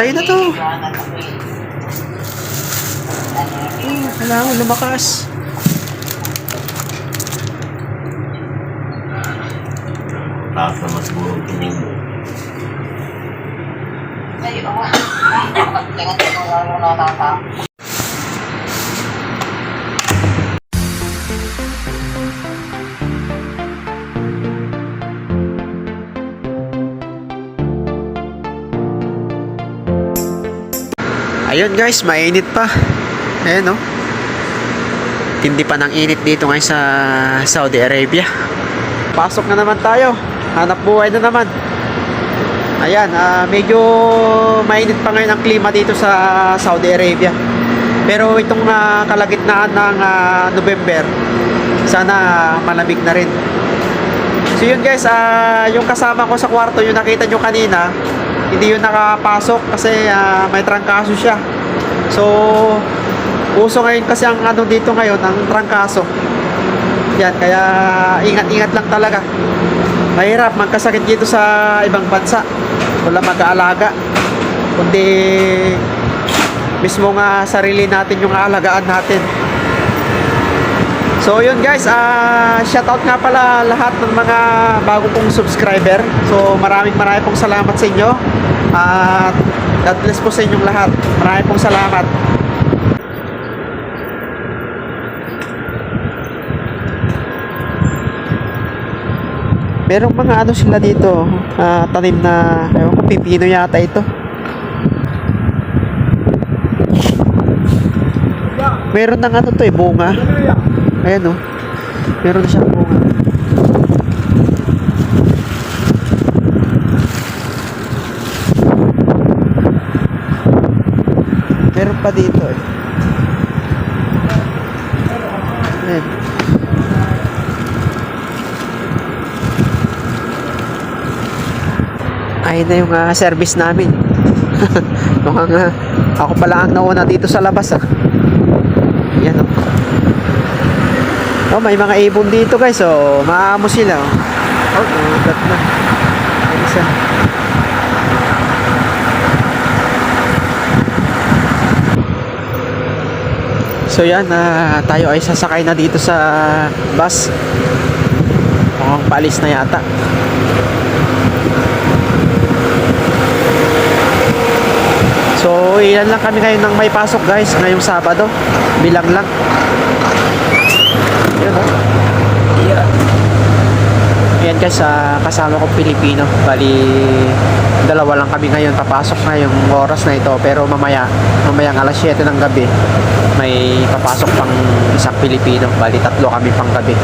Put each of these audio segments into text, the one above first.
Sa'yo na to. Hmm, kailangan lumakas. Taas na mas burong tingin mo. Ayun guys, mainit pa. Ayan no. Tindi pa ng init dito ngayon sa Saudi Arabia. Pasok na naman tayo. Hanap buhay na naman. Ayan, ah, medyo mainit pa ngayon ang klima dito sa Saudi Arabia. Pero itong ah, kalagitnaan ng ah, November, sana malamig na rin. So yun guys, ah, yung kasama ko sa kwarto, yung nakita nyo kanina, hindi yun nakapasok kasi ah, may trangkaso siya. So, uso ngayon kasi ang ano dito ngayon, ang trangkaso. Yan, kaya ingat-ingat lang talaga. Mahirap magkasakit dito sa ibang bansa. Wala mag-aalaga. Kundi mismo nga sarili natin yung aalagaan natin. So yun guys, ah shoutout nga pala lahat ng mga bago kong subscriber. So maraming maraming pong salamat sa inyo. At God bless po sa inyong lahat. Maraming pong salamat. Merong mga ano sila dito, ah, tanim na, ewan ko, pipino yata ito. Meron ng ano to eh, bunga. Ayan o. Meron na siyang bunga. Meron pa dito eh. Ayan. Ayun na yung ah, service namin. Mukhang ah, ako pala ang nauna dito sa labas ah. Yan o. Oh, may mga ibon dito guys. So, maamo sila. Oh, oh ugat na. May isa. So yan, na tayo ay sasakay na dito sa bus. Mukhang paalis na yata. So, ilan lang kami ngayon nang may pasok guys, ngayong Sabado. Bilang lang. Yun o. Yeah. Ayan guys, ah, kasama ko Pilipino. Bali, dalawa lang kami ngayon. Papasok na yung oras na ito. Pero mamaya, mamaya alas 7 ng gabi, may papasok pang isang Pilipino. Bali, tatlo kami pang gabi.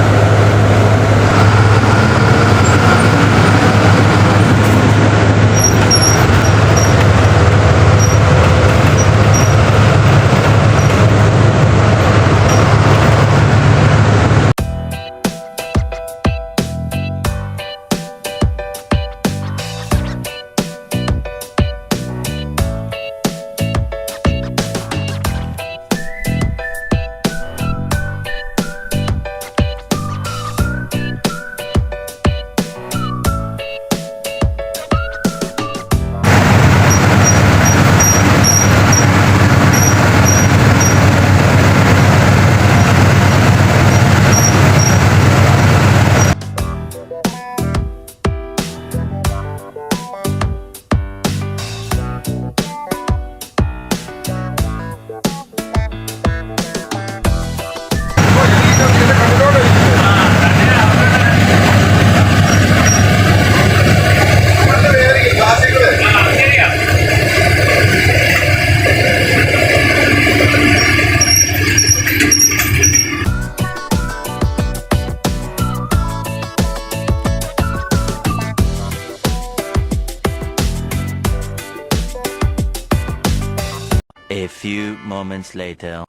A few moments later.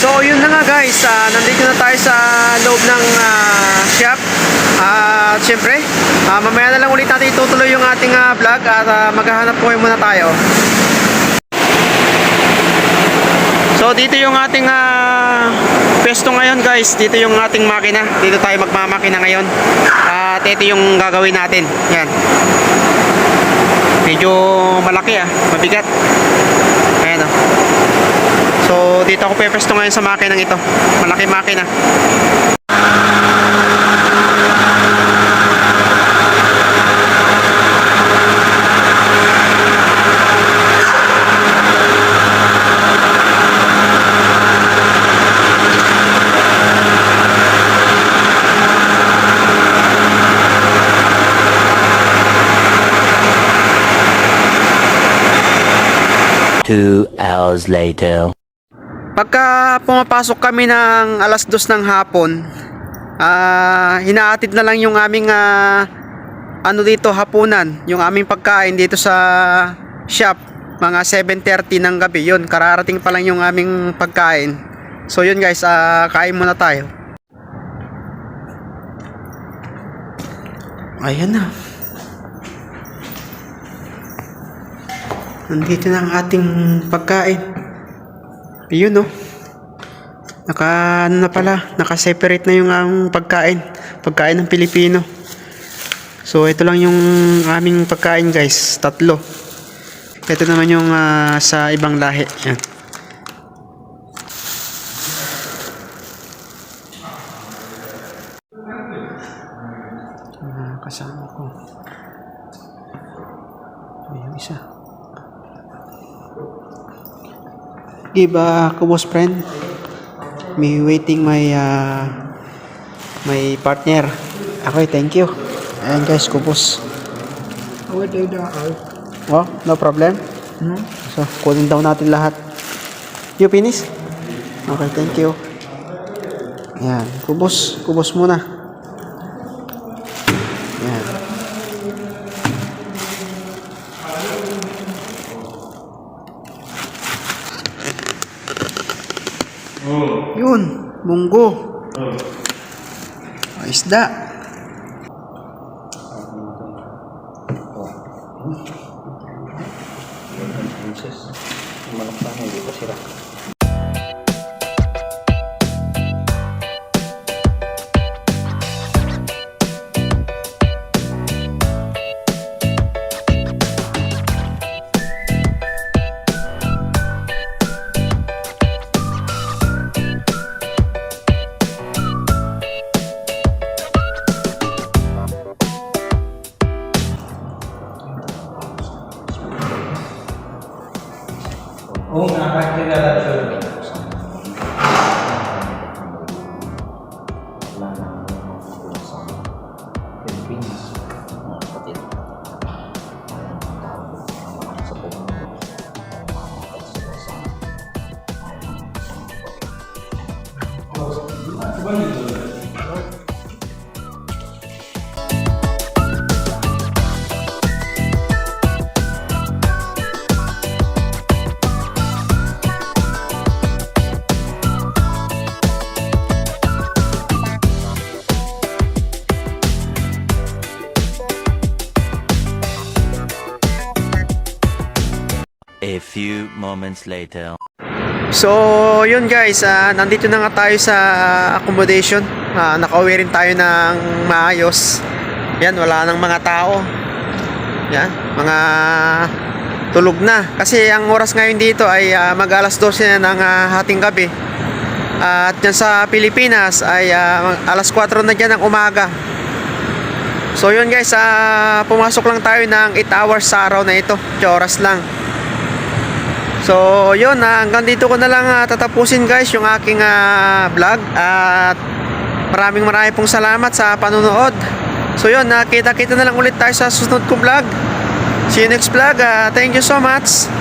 So yun na nga guys, ah, nandito na tayo sa loob ng ah, shop. At syempre, ah, mamaya na lang ulit natin itutuloy yung ating ah, vlog at ah, maghahanap po muna tayo. So dito yung ating ah, pesto ngayon guys, dito yung ating makina. Dito tayo magmamakina ngayon. At ito yung gagawin natin. Yan. Medyo malaki ah, mabigat. Ayan oh. So, dito ako pepesto ngayon sa makinang ito. Malaki makina. Two hours later. Pagka pumapasok kami ng alas dos ng hapon, ah hinaatid na lang yung aming ah, ano dito hapunan, yung aming pagkain dito sa shop, mga 7:30 ng gabi. Yun, kararating pa lang yung aming pagkain. So yun guys, ah kain muna tayo. Ayan na. Nandito na ang ating pagkain. Ayun no. Naka ano na pala, naka-separate na yung ang pagkain. Pagkain ng Pilipino. So ito lang yung aming pagkain guys, tatlo. Ito naman yung ah, sa ibang lahi. Yan. Mga kasama ko. Ayun isa. Give a kubos friend. Me waiting my uh, my partner. Okay thank you. Ayan guys kubos oh no problem. So kunin daw natin lahat. You finish? Okay thank you. Ayan kubos kubos muna Yun, munggo. Oh, isda. Few moments later. So, yun guys, ah, nandito na nga tayo sa accommodation. Ah, nakauwi rin tayo ng maayos. Yan, wala nang mga tao. Yan, mga tulog na. Kasi ang oras ngayon dito ay ah, mag alas 12 na ng ah, hating gabi. at yan sa Pilipinas ay ah, alas 4 na dyan ng umaga. So yun guys, ah, pumasok lang tayo ng 8 hours sa araw na ito. 8 oras lang. So, yun, ah, hanggang dito ko na lang ah, tatapusin guys yung aking ah, vlog at maraming maraming pong salamat sa panonood. So, yun, nakita-kita na lang ulit tayo sa susunod kong vlog. See you next vlog. ah, thank you so much.